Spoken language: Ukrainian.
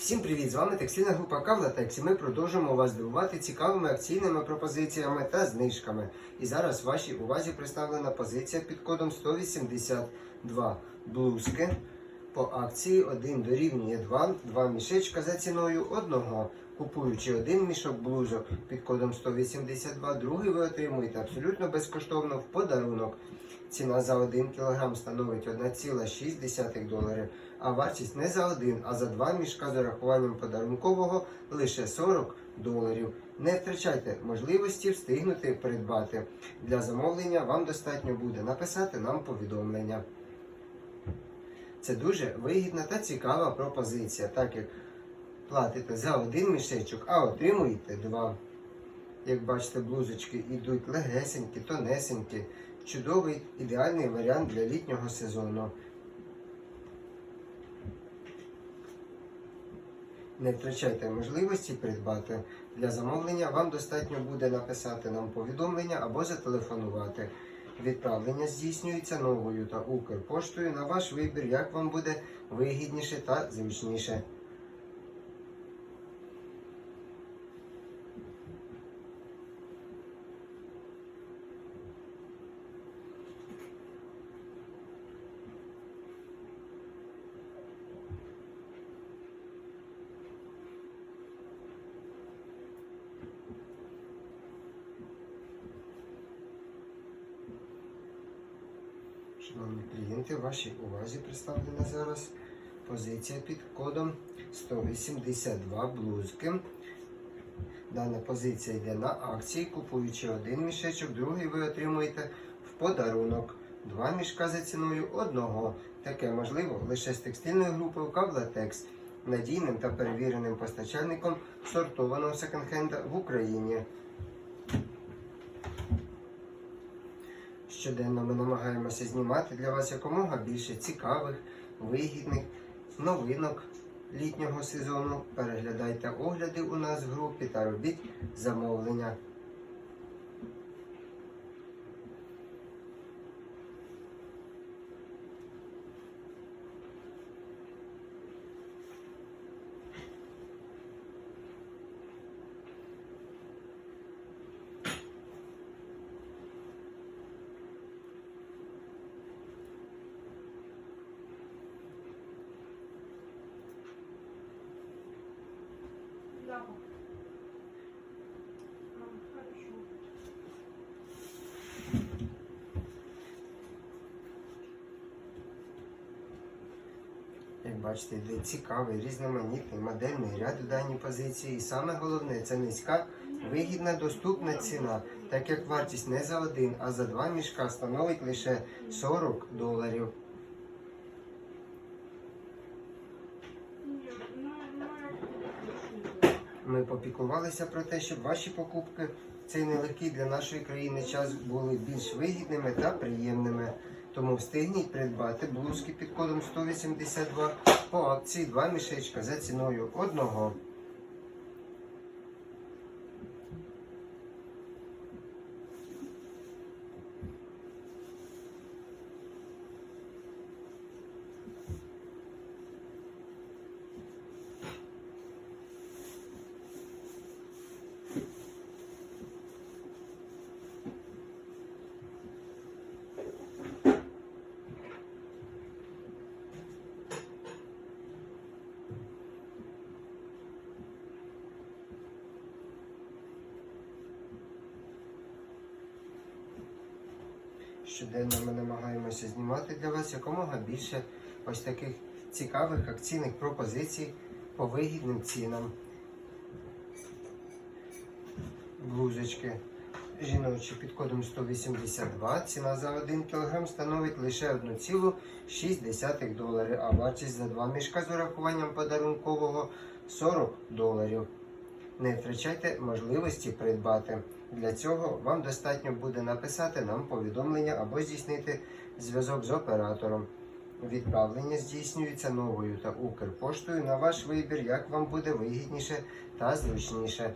Всім привіт! З вами текстильна група Кавлатекс і ми продовжуємо вас дивувати цікавими акційними пропозиціями та знижками. І зараз вашій увазі представлена позиція під кодом 182 блузки. По акції 1 дорівнює 2, 2 мішечка за ціною одного. Купуючи один мішок блузок під кодом 182, другий ви отримуєте абсолютно безкоштовно в подарунок. Ціна за 1 кг становить 1,6 доларів, а вартість не за один, а за два мішка з урахуванням подарункового лише 40 доларів. Не втрачайте можливості встигнути придбати. Для замовлення вам достатньо буде написати нам повідомлення. Це дуже вигідна та цікава пропозиція, так як платите за один мішечок, а отримуєте два. Як бачите, блузочки йдуть легесенькі, тонесенькі. Чудовий ідеальний варіант для літнього сезону. Не втрачайте можливості придбати. Для замовлення вам достатньо буде написати нам повідомлення або зателефонувати. Відправлення здійснюється новою та Укрпоштою на ваш вибір, як вам буде вигідніше та зручніше. Шановні клієнти, вашій увазі представлена зараз позиція під кодом 182 блузки. Дана позиція йде на акції. Купуючи один мішечок, другий ви отримуєте в подарунок. Два мішка за ціною одного. Таке можливо лише з текстильною групою Кавлатекс, надійним та перевіреним постачальником сортованого секонд-хенда в Україні. Щоденно ми намагаємося знімати для вас якомога більше цікавих, вигідних новинок літнього сезону. Переглядайте огляди у нас в групі та робіть замовлення. Запах. А, хорошо. Як бачите, йде цікавий, різноманітний модельний ряд у даній позиції. І саме головне це низька, вигідна, доступна ціна, так як вартість не за один, а за два мішка становить лише 40 доларів. Ми попіклувалися про те, щоб ваші покупки в цей нелегкий для нашої країни час були більш вигідними та приємними. Тому встигніть придбати блузки під кодом 182 по акції 2 мішечка за ціною одного. Щоденно ми намагаємося знімати для вас якомога більше ось таких цікавих акційних пропозицій по вигідним цінам. Блузочки жіночі під кодом 182. Ціна за 1 кг становить лише 1,6 долари, а вартість за 2 мішка з урахуванням подарункового 40 доларів. Не втрачайте можливості придбати. Для цього вам достатньо буде написати нам повідомлення або здійснити зв'язок з оператором. Відправлення здійснюється новою та Укрпоштою на ваш вибір, як вам буде вигідніше та зручніше.